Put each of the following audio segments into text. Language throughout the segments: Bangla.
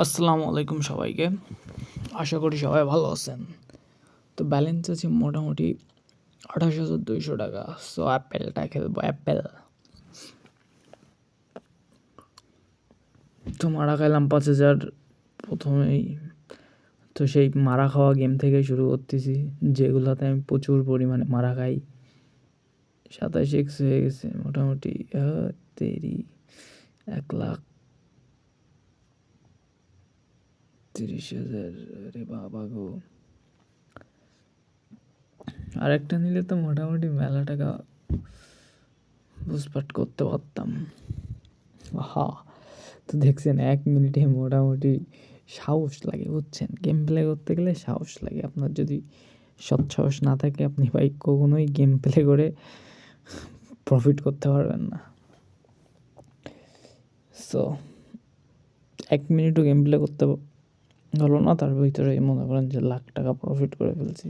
আসসালামু আলাইকুম সবাইকে। আশা করি সবাই ভালো আছেন। তো ব্যালেন্স আছে মোটামুটি আঠাশ হাজার দুইশো টাকা। সো অ্যাপেলটা খেলব অ্যাপেল তো মারা খাইলাম পাঁচ হাজার প্রথমেই। তো সেই মারা খাওয়া গেম থেকে শুরু করতেছি। যেগুলোতে আমি প্রচুর পরিমাণে মারা খাই। সাতাশ এক্স হয়ে গেছে মোটামুটি তেরি, এক লাখ। তিরিশ হাজার, আরে বাবা গো। আরেকটা নিলে তো মোটামুটি মেলা টাকা বুঝপাট করতে পারতাম। হা তো দেখছেন, এক মিনিটে মোটামুটি সাহস লাগে, বুঝছেন? গেম প্লে করতে গেলে সাহস লাগে। আপনার যদি সৎ সাহস না থাকে, আপনি ভাই কখনোই গেম প্লে করে প্রফিট করতে পারবেন না। সো এক মিনিটও গেম প্লে করতে হলো না, তার ভিতরে মনে করেন যে লাখ টাকা প্রফিট করে ফেলছি।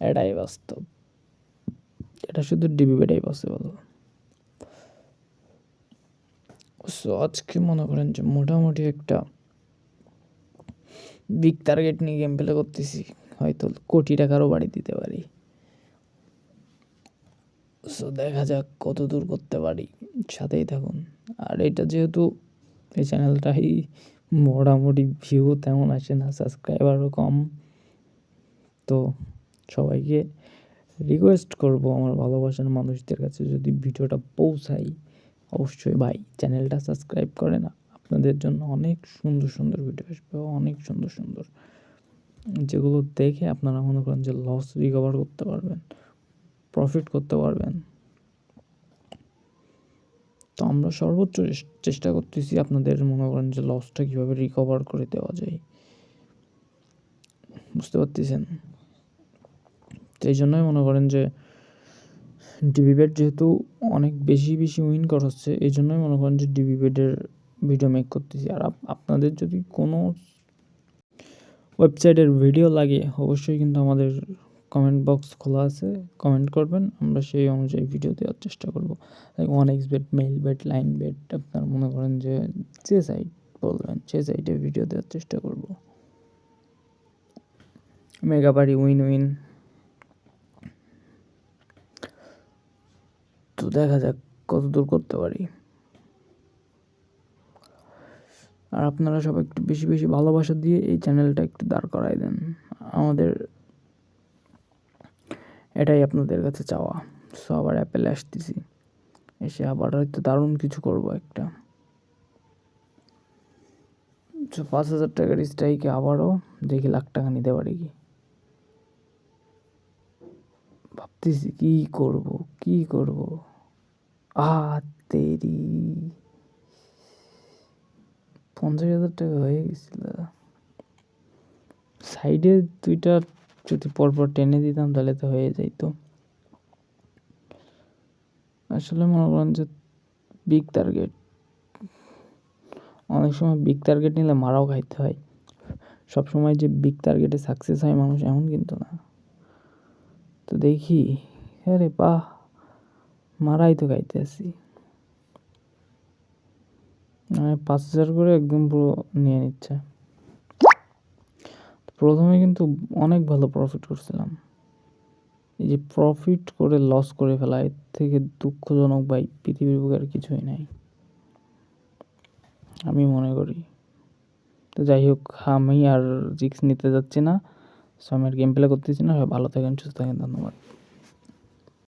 এটাই বাস্তব। এটা শুধু ডিবি বেটাই পসিবল সো আজকে মনে করেন যে মোটামুটি একটা বিগ টার্গেট নিয়ে গেম প্লে করতেছি। হয়তো কোটি টাকারও বাড়ি দিতে পারি। সো দেখা যাক কত দূর করতে পারি। সাথেই থাকুন। আর এটা যেহেতু এই চ্যানেলটাই মোটামুটি ভিউ তেমন আসে না সাবস্ক্রাইবারও কম। তো সবাইকে রিকোয়েস্ট করব আমার ভালোবাসার মানুষদের কাছে যদি ভিডিওটা পৌঁছাই অবশ্যই ভাই চ্যানেলটা সাবস্ক্রাইব করে না, আপনাদের জন্য অনেক সুন্দর সুন্দর ভিডিও আসবে, অনেক সুন্দর সুন্দর। যেগুলো দেখে আপনারা মনে করেন যে লস রিকভার করতে পারবেন প্রফিট করতে পারবেন। তো আমরা সর্বোচ্চ চেষ্টা করতেছি আপনাদের মনে করেন যে লসটা কীভাবে রিকভার করে দেওয়া যায়। বুঝতে পারতেছেন? তো এই জন্যই মনে করেন যে ডিবি বেড যেহেতু অনেক বেশি বেশি উইন করাচ্ছে, এই জন্যই মনে করেন যে ডিবি বেডের ভিডিও মেক করতেছি। আর আপনাদের যদি কোনো ওয়েবসাইটের ভিডিও লাগে, অবশ্যই কিন্তু আমাদের কমেন্ট বক্স খোলা আছে কমেন্ট করবেন, আমরা সেই অনুযায়ী ভিডিও দেওয়ার চেষ্টা করব। One x bet Mel bet line bet আপনার মনে করেন যে যে সাইট বলবেন, সে সাইটে ভিডিও দেওয়ার চেষ্টা করব। মেগাবাড়ি উইন উইন তো দেখা যাক কত দূর করতে পারি। আর আপনারা সবাই একটু বেশি বেশি ভালোবাসা দিয়ে এই চ্যানেলটা একটু দাঁড় করাই দেন। আমাদের এটাই আপনাদের কাছে চাওয়া। সো আবার অ্যাপেলে আসতেছি। এসে আবার হয়তো দারুণ কিছু করব একটা। তো পাঁচ হাজার টাকার স্ট্রাইকে আবারও দেখি লাখ টাকা নিতে পারি কি? ভাবতেছি কি করব কি করব? আ তেরি পঞ্চাশ হাজার টাকা হয়ে গেছিল। সাইডে দুইটা যদি পরপর টেনে দিতাম তাহলে তো হয়ে যাইতো। আসলে মনে করেন যে বিগ টার্গেট অনেক সময় বিগ টার্গেট নিলে মারাও খাইতে হয়। সব সময় যে বিগ টার্গেটে সাকসেস হয় মানুষ এমন কিন্তু না। তো দেখি, আরে বাহ, মারাই তো খাইতে আসি। মানে পাঁচ হাজার করে একদম পুরো নিয়ে নিচ্ছে। প্রথমে কিন্তু অনেক ভালো প্রফিট করছিলাম। এই যে প্রফিট করে লস করে ফেলা, এর থেকে দুঃখজনক ভাই, পৃথিবীর বুকে আর কিছুই নাই। আমি মনে করি। তো যাই হোক, আমি আর রিক্স নিতে যাচ্ছি না। সো আমি আর গেম প্লে করতেছি না। ভালো থাকেন, সুস্থ থাকেন, ধন্যবাদ।